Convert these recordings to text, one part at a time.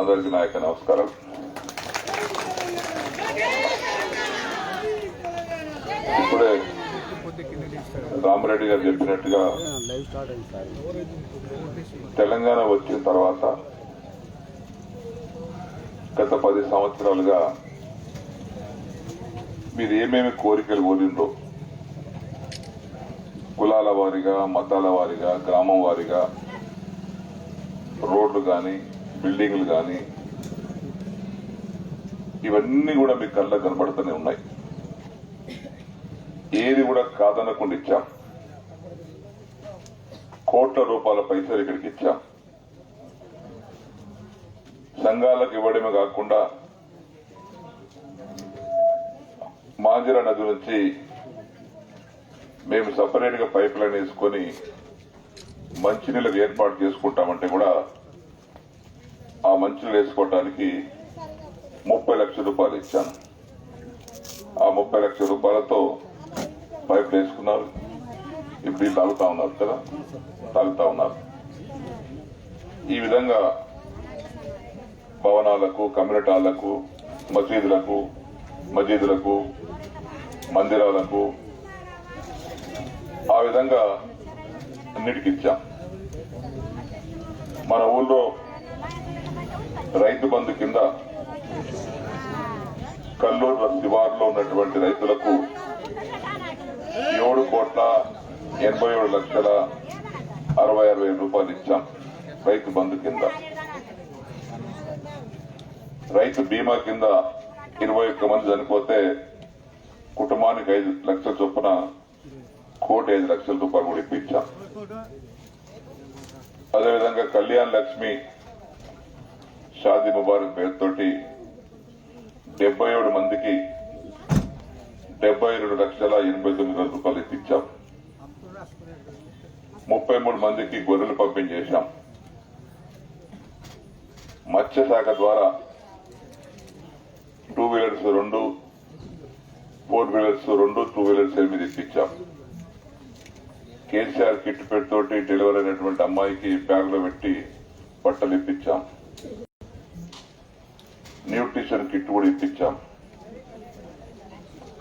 అందరికీ నా యొక్క నమస్కారం. ఇప్పుడే రామరెడ్డి గారు చెప్పినట్టుగా తెలంగాణ వచ్చిన తర్వాత గత పది సంవత్సరాలుగా మీరు ఏమేమి కోరికలు కోరిండ్రో కులాల వారిగా మతాల వారిగా గ్రామం వారిగా రోడ్లు కానీ బిల్డింగ్లు కానీ ఇవన్నీ కూడా మీ కళ్ళకు కనబడుతూనే ఉన్నాయి. ఏది కూడా కాదనకుండా ఇచ్చాం. కోట్ల రూపాయల పైసలు ఇక్కడికి ఇచ్చాం. సంఘాలకు ఇవ్వడమే కాకుండా మాంజర నది నుంచి మేము సపరేట్గా పైప్ లైన్ వేసుకొని మంచినీళ్ళకు ఏర్పాటు చేసుకుంటామంటే కూడా ఆ మంచులు వేసుకోవటానికి ముప్పై లక్షల రూపాయలు ఇచ్చాను. ఆ ముప్పై లక్షల రూపాయలతో పైప్ వేసుకున్నారు. ఇప్పుడు తాగుతా ఉన్నారు కదా తాగుతా ఉన్నారు. ఈ విధంగా భవనాలకు కమ్యూనిటీ మసీదులకు మసీదులకు మందిరాలకు ఆ విధంగా అన్నిటికి ఇచ్చాం. మన ఊళ్ళో రైతు బంధు కింద కల్లూరు శివార్లో ఉన్నటువంటి రైతులకు ఏడు కోట్ల ఎనభై ఏడు లక్షల అరవై ఆరు వేల రూపాయలు ఇచ్చాం రైతు బంధు కింద. రైతు బీమా కింద ఇరవై ఒక్క మంది చనిపోతే కుటుంబానికి ఐదు లక్షల చొప్పున కోటి ఐదు లక్షల రూపాయలు కూడా ఇప్పించాం. అదేవిధంగా కళ్యాణ్ లక్ష్మి షాదీ ముబారక్ పేరుతోటి డెబ్బై ఏడు మందికి డెబ్బై రెండు లక్షల ఎనభై తొమ్మిది వేల రూపాయలు ఇప్పించాం ముప్పై మూడు మందికి గొర్రెలు పంపించేశాం. మత్స్య శాఖ ద్వారా టూ వీలర్స్ రెండు ఫోర్ వీలర్స్ రెండు టూ వీలర్స్ ఎనిమిది ఇప్పించాం కేసీఆర్ కిట్ పెట్టోటి డెలివరీ అయినటువంటి అమ్మాయికి బ్యాగ్లో పెట్టి బట్టలు ఇప్పించాం. న్యూట్రిషన్ కిట్ కూడా ఇప్పించాం.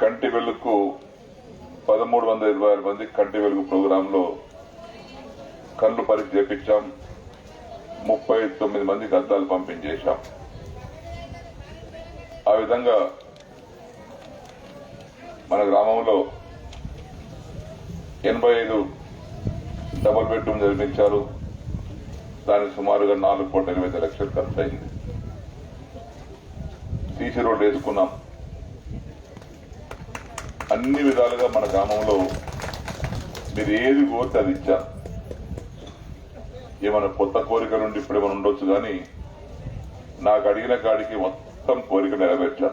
కంటి వెలుగు పదమూడు వందల ఇరవై ఆరు మంది కంటి వెలుగు ప్రోగ్రాంలో కళ్ళు పరీక్ష చేపించాం. ముప్పై తొమ్మిది మందికి అద్దాలు పంపించేశాం. ఆ విధంగా మన గ్రామంలో ఎనభై ఐదు డబల్ బెడ్రూమ్ నిర్మించారు. దానికి సుమారుగా నాలుగు కోట్ల ఎనిమిది లక్షలు ఖర్చు అయింది. సీసీ రోడ్ వేసుకున్నాం. అన్ని విధాలుగా మన గ్రామంలో మీరు ఏది కోరితే అది ఇచ్చా. ఏమైనా కొత్త కోరికలు ఉండి ఇప్పుడు ఏమైనా ఉండొచ్చు కానీ నాకు అడిగిన కాడికి మొత్తం కోరిక నెరవేర్చా.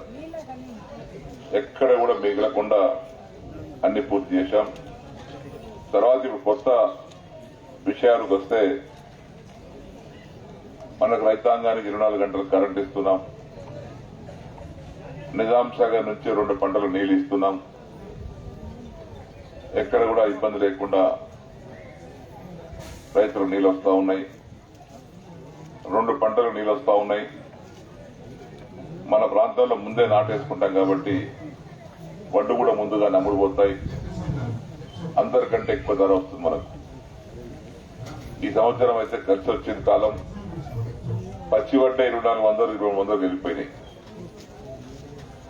ఎక్కడ కూడా మిగలకుండా అన్ని పూర్తి చేశాం. తర్వాత ఇప్పుడు కొత్త విషయాలకు వస్తే మనకు రైతాంగానికి ఇరవై నాలుగు గంటలు కరెంట్ ఇస్తున్నాం. నిజాం సాగర్ నుంచి రెండు పంటలు నీళ్ళు ఇస్తున్నాం ఎక్కడ కూడా ఇబ్బంది లేకుండా రైతులు నీళ్ళు వస్తా ఉన్నాయి. రెండు పంటలు నీళ్ళు వస్తూ ఉన్నాయి. మన ప్రాంతంలో ముందే నాటేసుకుంటాం కాబట్టి వడ్డు కూడా ముందుగా నమ్ముడుపోతాయి అందరికంటే ఎక్కువ ధర వస్తుంది మనకు. ఈ సంవత్సరం అయితే ఖర్చు వచ్చిన కాలం పచ్చి వడ్డ ఇరవై నాలుగు వందలు ఇరవై వందలు వెళ్ళిపోయినాయి.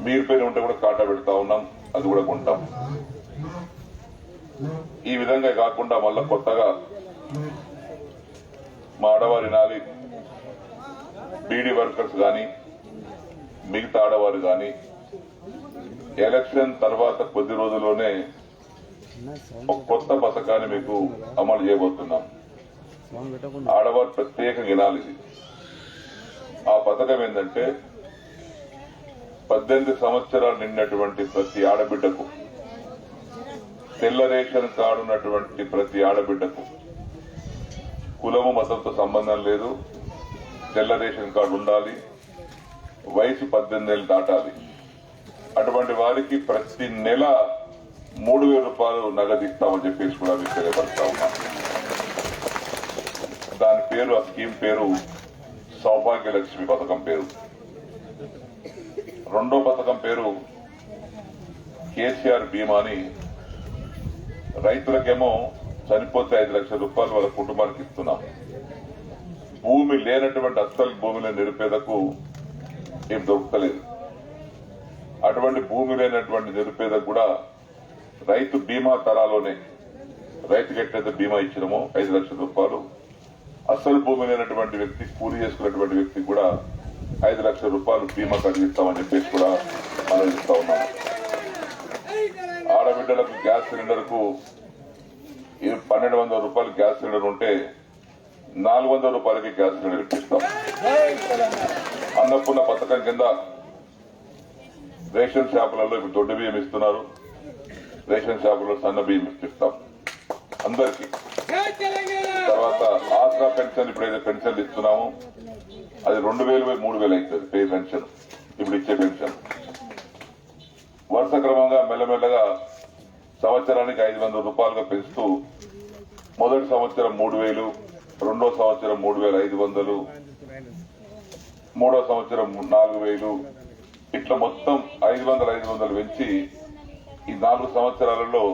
మీరు పైన ఉంటే కూడా కాటా పెడతా ఉన్నాం అది కూడా కొంటాం. ఈ విధంగా కాకుండా మళ్ళా కొత్తగా మా ఆడవారి నాలి బీడీ వర్కర్స్ కానీ మిగతా ఆడవారు కానీ ఎలక్షన్ తర్వాత కొద్ది రోజుల్లోనే ఒక కొత్త పథకాన్ని మీకు అమలు చేయబోతున్నాం. ఆడవారు ప్రత్యేకంగా వినాలి. ఆ పథకం ఏంటంటే పద్దెనిమిది సంవత్సరాలు నిన్నటువంటి ప్రతి ఆడబిడ్డకు తెల్ల రేషన్ కార్డు ఉన్నటువంటి ప్రతి ఆడబిడ్డకు కులము మతంతో సంబంధం లేదు. తెల్ల రేషన్ కార్డు ఉండాలి. వయసు పద్దెనిమిది ఏళ్ళు దాటాలి. అటువంటి వారికి ప్రతి నెల మూడు వేల రూపాయలు నగదు ఇస్తామని చెప్పేసి కూడా మీకు తెలియపరుస్తా ఉన్నాం. దాని పేరు ఆ స్కీమ్ పేరు సౌభాగ్యలక్ష్మి పథకం పేరు. రెండో పథకం పేరు కేసీఆర్ బీమా అని. రైతులకేమో చనిపోతే ఐదు లక్షల రూపాయలు వాళ్ళ కుటుంబానికి ఇస్తున్నాం. భూమి లేనటువంటి అస్సలు భూమిలో నిరుపేదకు ఏం దొరకలేదు అటువంటి భూమి లేనటువంటి నిరుపేదకు కూడా రైతు బీమా తరాలోనే రైతుకి ఎట్లయితే బీమా ఇచ్చినామో ఐదు లక్షల రూపాయలు. అస్సలు భూమి లేనటువంటి వ్యక్తి కూలి చేసుకున్నటువంటి వ్యక్తి కూడా ఐదు లక్షల రూపాయలు బీమా కలిగిస్తామని చెప్పేసి కూడా ఆలోచిస్తా ఇస్తా ఉన్నాం. ఆడబిడ్డలకు గ్యాస్ సిలిండర్కు పన్నెండు వందల రూపాయలు గ్యాస్ సిలిండర్ ఉంటే నాలుగు వందల రూపాయలకి గ్యాస్ సిలిండర్ ఇప్పిస్తాం. అన్నపూర్ణ పథకం కింద రేషన్ షాపులలో ఇప్పుడు దొడ్డు బియ్యం ఇస్తున్నారు. రేషన్ షాపులో సన్న బియ్యం ఇప్పిస్తాం. అందరికీ. తర్వాత ఆసరా పెన్షన్ ఇప్పుడైతే పెన్షన్ ఇస్తున్నాము. అది రెండు వేలు పోయి మూడు వేలు అవుతుంది పే పెన్షన్. ఇప్పుడు ఇచ్చే పెన్షన్. వరుస క్రమంగా మెల్లమెల్లగా సంవత్సరానికి ఐదు వందల రూపాయలుగా పెంచుతూ మొదటి సంవత్సరం మూడు వేలు రెండో సంవత్సరం మూడు వేల ఐదు వందలు మూడో సంవత్సరం నాలుగు వేలు. ఇట్లా మొత్తం ఐదు వందల ఐదు వందలు పెంచి ఈ నాలుగు సంవత్సరాలలో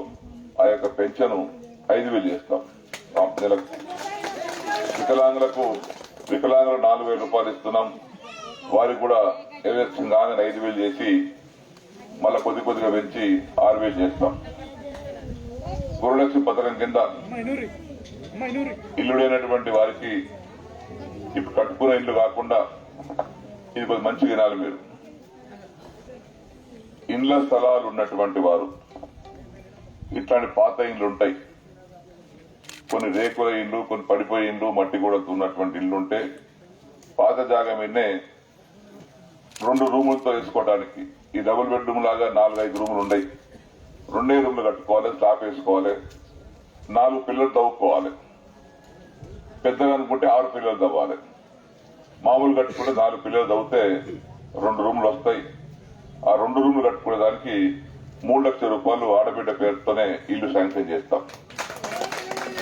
ఆ యొక్క పెన్షన్ ఐదు వేలు చేస్తాం. నెలకు. వికలాంగులకు వికలాంగులు నాలుగు వేల రూపాయలు ఇస్తున్నాం. వారికి కూడా ఎలక్షన్ కాగానే ఐదు వేలు చేసి మళ్ళీ కొద్ది కొద్దిగా పెంచి ఆరు వేలు చేస్తాం. గురులక్ష్మి పథకం కింద ఇల్లు లేనటువంటి వారికి ఇప్పుడు కట్టుకునే ఇల్లు కాకుండా ఇది కొద్ది మంచి వినాలి మీరు. ఇండ్ల స్థలాలు ఉన్నటువంటి వారు ఇట్లాంటి పాత ఇండ్లు ఉంటాయి. కొన్ని రేకుల ఇల్లు కొన్ని పడిపోయే ఇల్లు మట్టి కూడా ఉన్నటువంటి ఇల్లు ఉంటే పాత జాగా మీదనే రెండు రూములతో వేసుకోవడానికి ఈ డబుల్ బెడ్రూమ్ లాగా నాలుగు ఐదు రూములు ఉన్నాయి రెండే రూములు కట్టుకోవాలి స్లాప్ వేసుకోవాలి నాలుగు పిల్లలు తవ్వుకోవాలి. పెద్దగా అనుకుంటే ఆరు పిల్లలు తవ్వాలి. మామూలు కట్టుకుంటే నాలుగు పిల్లలు తవ్వితే రెండు రూములు వస్తాయి. ఆ రెండు రూములు కట్టుకునే దానికి మూడు లక్షల రూపాయలు ఆడబిడ్డ పేరుతోనే ఇల్లు శాంక్షన్ చేస్తాం.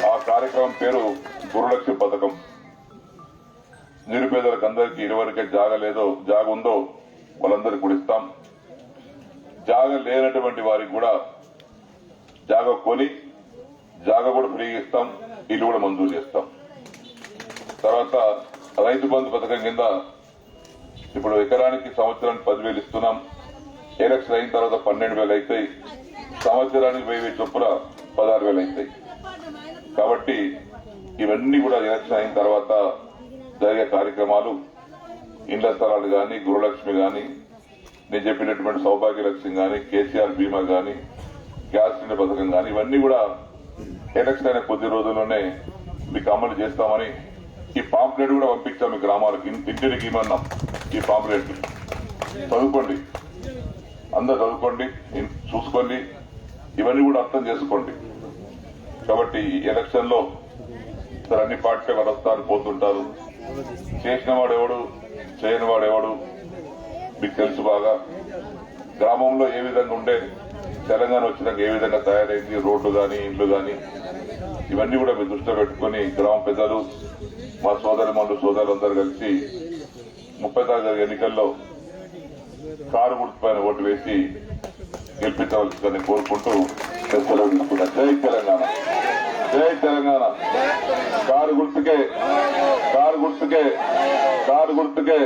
ఆ కార్యక్రమం పేరు గురులక్ష్మి పథకం. నిరుపేదలకు అందరికీ ఇరువరకే జాగ లేదో జాగ ఉందో వాళ్ళందరికీ కూడా ఇస్తాం. జాగ లేనటువంటి వారికి కూడా జాగ కొని జాగ కూడా ఫ్రీగా ఇస్తాం ఇల్లు కూడా మంజూరు చేస్తాం. తర్వాత రైతు బంధు పథకం కింద ఇప్పుడు ఎకరానికి సంవత్సరానికి పదివేలు ఇస్తున్నాం. ఎలక్షన్ అయిన తర్వాత పన్నెండు వేలు అవుతాయి సంవత్సరానికి వెయ్యి వెయ్యి చొప్పున పదహారు వేలు అవుతాయి కాబట్టి ఇవన్నీ కూడా ఎలక్షన్ అయిన తర్వాత జరిగే కార్యక్రమాలు ఇండ్ల స్థలాలు గాని గృహలక్ష్మి గాని నేను చెప్పినటువంటి సౌభాగ్యలక్ష్మి గాని కేసీఆర్ బీమా గాని గ్యాస్ సిలిండర్ పథకం గాని ఇవన్నీ కూడా ఎలక్షన్ అయిన కొద్ది రోజుల్లోనే మీకు అమలు చేస్తామని ఈ పాంప్లెట్ కూడా పంపించాం మీ గ్రామాలకు. ఇంటికి ఇమ్మన్నాం ఈ పాంప్లెట్ చదువుకోండి. అందరు చదువుకోండి చూసుకోండి. ఇవన్నీ కూడా అర్థం చేసుకోండి. కాబట్టి ఈ ఎలక్షన్లో అన్ని పార్టీలు నడుస్తారు పోతుంటారు. చేసిన వాడు ఎవడు చేయని వాడు ఎవడు మీకు తెలుసు బాగా. గ్రామంలో ఏ విధంగా ఉండే తెలంగాణ వచ్చినాక ఏ విధంగా తయారైంది రోడ్లు కానీ ఇండ్లు కానీ ఇవన్నీ కూడా మీరు దృష్టిలో పెట్టుకుని గ్రామ పెద్దలు మా సోదరి మండు సోదరులందరూ కలిసి ముప్పై తారీఖు ఎన్నికల్లో కారు గుర్తుపైన ఓటు వేసి గెలిపించవలసిందని కోరుకుంటూ సెలవు జై తెలంగాణ. జై తెలంగాణ కారు గుర్తుకే కారు గుర్తుకే కారు గుర్తుకే